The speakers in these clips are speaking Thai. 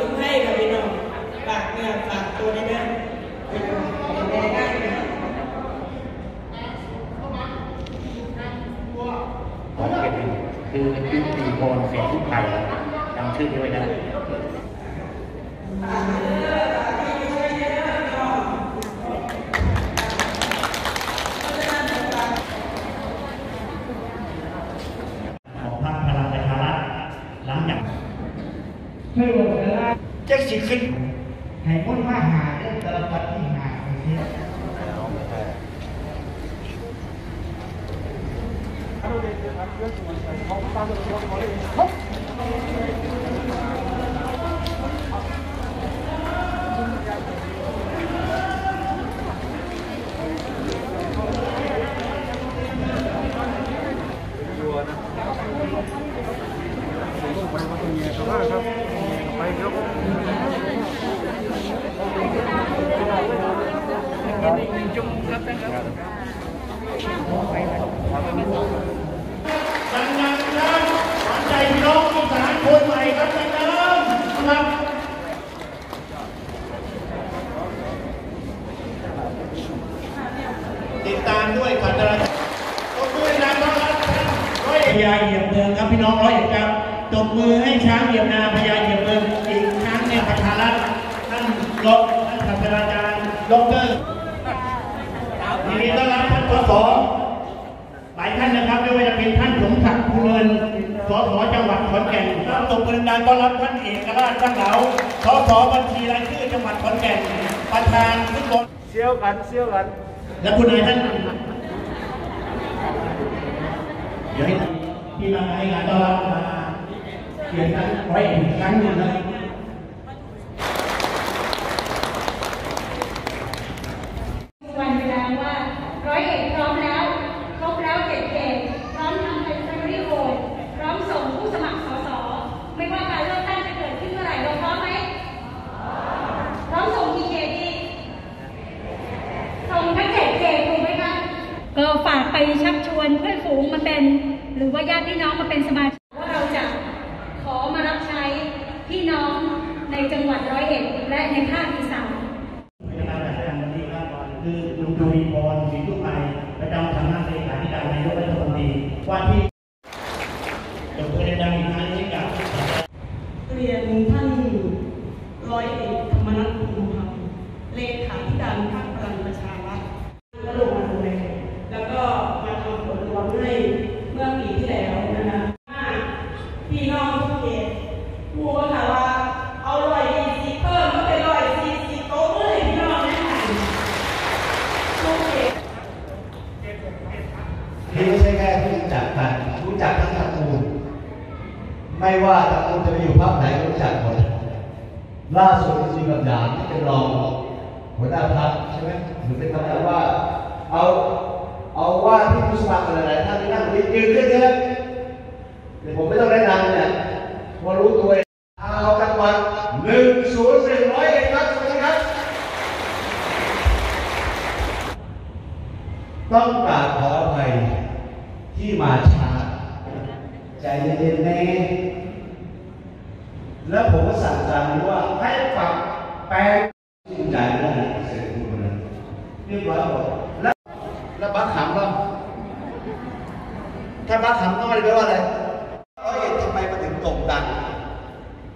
ลุงให้กับพี่น้องฝากเนื้อฝากตัวได้นะได้ได้นะของเป็นคือยุติพนเสียงทุกไทยจำชื่อนี้ไว้นะ จะสิขึ้นให้คนมาหาเรื่องตลปัดที่หาอย่างนี้ ดังนั้นครับขวัญใจพี่น้องอีสานคนใหม่ครับดังนั้นครับ ติด ตามด้วยขันตราตบมือดังต้อนรับท่านร้อยเอกพญาเหยียบเมืองครับพี่น้องร้อยเอกครับตบมือให้ช้างเหยียบนาพญาเหยียบเมืองอีกครั้งเนี่ยประธานรัฐท่านรองท่านศาสตราจารย์ดอกเตอรยินดีต้อนรับท่านสสหลายท่านนะครับไม่ว่าจะเป็นท่านสมศักดิ์ภูเงินสสจังหวัดขอนแก่นครับตบมือดังต้อนรับท่านเอกราชท่านเหลาสสบัญชีรายชื่อจังหวัดขอนแก่นประธานฟุตบอลเซี่ยวกันเซี่ยวกันและคุณนายท่าน เดี๋ยวให้ที่มาให้งานต้อน ฝากไปชักชวนเพื่อนฝูงมาเป็น หรือว่าญาติพี่น้องมาเป็นสมาชิกว่าเราจะขอมารับใช้พี่น้องในจังหวัดร้อยเอ็ดและในภาคอีสานในการจัดการวันนี้ครับคือลุงทวีพรศรีทุกไปประจำสำนักเลขาธิการนายกรัฐมนตรีว่าที่จบประเด็นดังอีกครั้งให้กับ เรียนท่านร้อยเอกธรรมนัฐพรหมพันธ์เลขาธิการพรรคพลังประชารัฐก็ลงมาดูแลแล้วก็มาทำผลรวมให้เมื่อปีที่แล้วนะคะว่าพี่น้องทุกเขตพูดว่าค่ะว่า เอาร้อยยี่สิบเพิ่มก็เป็นร้อยสี่สิบโต๊ะเลยพี่น้องนะคะทุกเขต นี่ไม่ใช่แค่รู้จักกันรู้จักทั้งตระกูล ไม่ ว่าตระกูลจะไปอยู่ภาคไหนรู้จักหมดล่าสุดที่กับยามที่เป็นรองหัวหน้าพรรคใช่ไหมหรือเป็นคำนั้นว่า เอาเอาว่าที่ผู้สมัครอะไรท่านที่นั่งยืนขึ้นเลยเดี๋ยวผมไม่ต้องแนะนำเนี่ยพอรู้ตัวเองเอาจังหวัดหนึ่งศูนย์หนึ่ร้อยเอ็ดครับสวัสดีครับ ต้องกราบขออภัยที่มาช้าใจเย็นๆแน่ แล้วผมก็สั่งการว่าให้ปรับแปลงจริงใจได้เสร็จทุกคนนั้นเรียบร้อยหมดแล้วแล้วบักขำก็ถ้าบักขำก็ไม่ได้แปลว่าอะไรร้อยเอ็ดทำไมมันถึงโด่งดัง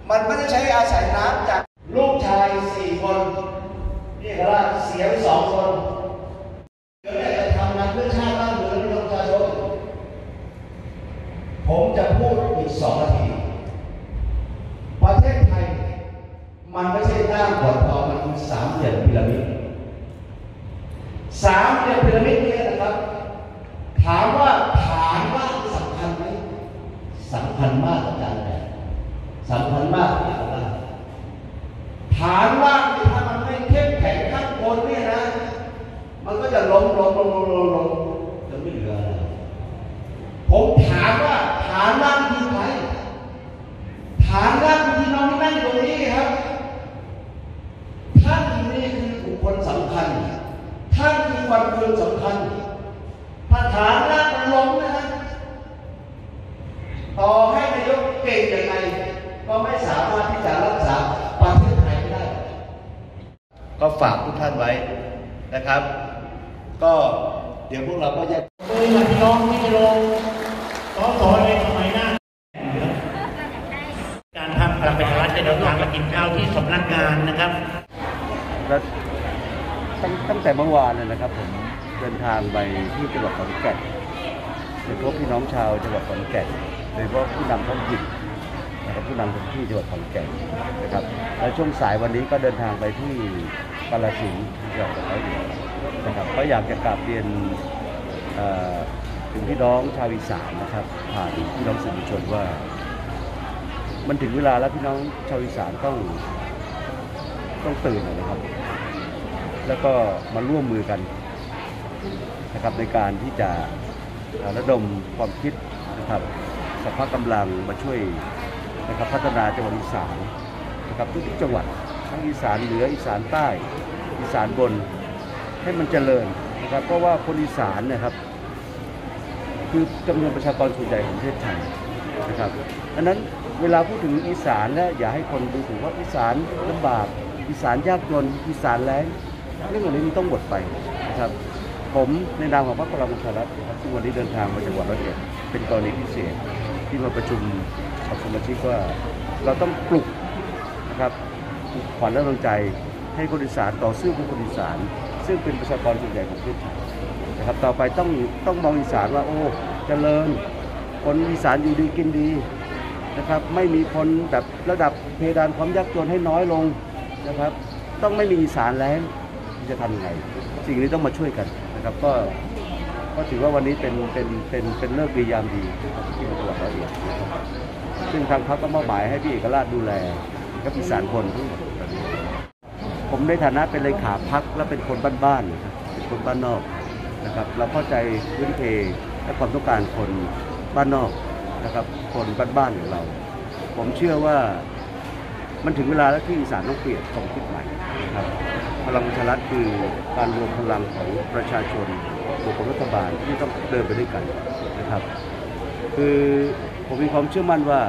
มันไม่ได้ใช้อาศัยน้ำจากลูกชายสี่คนนี่ก็ว่าเสียไปสองคนเดี๋ยวจะทำงานเพื่อชาติบ้านเมืองพี่น้องประชาชนผมจะพูดอีกสองนาที ประเทศไทย มันไม่ใช่ด้ามขวดทองมันคือสามเหลี่ยมพีระมิด สามเนี่ยพีระมิดนี้นะครับ ถามว่าฐานว่าสำคัญไหมสำคัญมากอาจารย์แบบสำคัญมากที่เอาว่าฐานว่าที่ถ้ามันไม่เข้มแข็งข้างบนเนี่ยนะ มันก็จะล้มล้มล้มล้ม วันเคืนสำคัญถ้าฐานรามันล้มนะฮะต่อให้นายกเก่งยังไงก็ไม่สามารถที่จะรักษาประเทศไทยได้ ก็ฝากทุกท่านไว้นะครับ ก็เดี๋ยวพวกเราก็จะคุยกับพี่น้องที่จะลงสอสอในสมัยหน้า การทำพลังประชารัฐจะเดินทางมากินข้าวที่สำนักงานนะครับ ตั้งตั้งแต่เมื่อวานเลยนะครับผมเดินทางไปที่จังหวัดขอนแก่นไปพบพี่น้องชาวจังหวัดขอนแก่นโดยเฉพาะผู้นำท้องถิ่นนะครับผู้นำท้องที่จังหวัดขอนแก่นนะครับแล้วช่วงสายวันนี้ก็เดินทางไปที่กาฬสินธุ์จังหวัดร้อยเอ็ดนะครับก็อยากจะกราบเรียนอ่อถึงพี่น้องชาวอีสานนะครับผ่านพี่น้องสื่อมวลชนว่า มันถึงเวลาแล้วพี่น้องชาวอีสานต้องต้องตื่นนะครับ แล้วก็มาร่วมมือกันนะครับในการที่จะระดมความคิดนะครับสัพพกำลังมาช่วยนะครับพัฒนาจังหวัดอีสานนะครับทุกจังหวัดทั้งอีสานเหนืออีสานใต้อีสานบนให้มันเจริญนะครับเพราะว่าคนอีสานเนะครับ คือจำนวนประชากรส่วนใหญ่ของประเทศไทยนะครับดังนั้นเวลาพูดถึงอีสานแล้วอย่าให้คนดูถูกว่าอีสานลำบากอีสานยากจนอีสานแล้ง เรื่องเหล่านี้ต้องหมดไปนะครับผมในนามของพรรคพลังประชารัฐนะครับซึ่งวันนี้เดินทางมาจากจังหวัดร้อยเอ็ดเป็นกรณีพิเศษที่มาประชุมกับสมาชิกว่าเราต้องปลุกนะครับขวัญและกำลังใจให้คนอีสานต่อสู้เพื่อคนอีสาน ซึ่งเป็นประชากรส่วนใหญ่ของประเทศไทยนะครับต่อไปต้องต้องมองอีสานว่าโอ้เจริญคนอีสานอยู่ดีกินดีนะครับไม่มีคนแบบระดับเพดานความยากจนให้น้อยลงนะครับ ต้องไม่มีอีสานแล้ว จะทำยังไงสิ่งนี้ต้องมาช่วยกันนะครับ ก็ก็ถือว่าวันนี้เป็นเป็นเป็นเป็นเลิกษ์ดียามดีที่จังหวัดร้อยเอ็ดนะครับซึ่งทางพรรคก็มอบหมายให้พี่เอกราชดูแลกับอีสานคนทั้งหมด ผมในฐานะเป็นเลขาพักและเป็นคนบ้านๆครับเป็นคนบ้านนอกนะครับ เราเข้าใจพื้นเพและความต้องการคนบ้านนอกนะครับ คนบ้านๆอย่างเรา ผมเชื่อว่า มันถึงเวลาแล้วที่อีสานต้องเปลี่ยนความคิดใหม่ครับพลังประชารัฐคือการรวมพลังของประชาชนบวกกับรัฐบาลที่ต้องเดินไปด้วยกันนะครับ คือผมมีความเชื่อมั่นว่า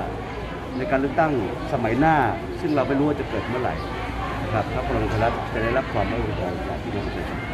ในการเลือกตั้งสมัยหน้า ซึ่งเราไม่รู้ว่าจะเกิดเมื่อไหร่นะครับพรรคพลังประชารัฐจะได้รับความไว้วางใจจากพี่น้องประชาชน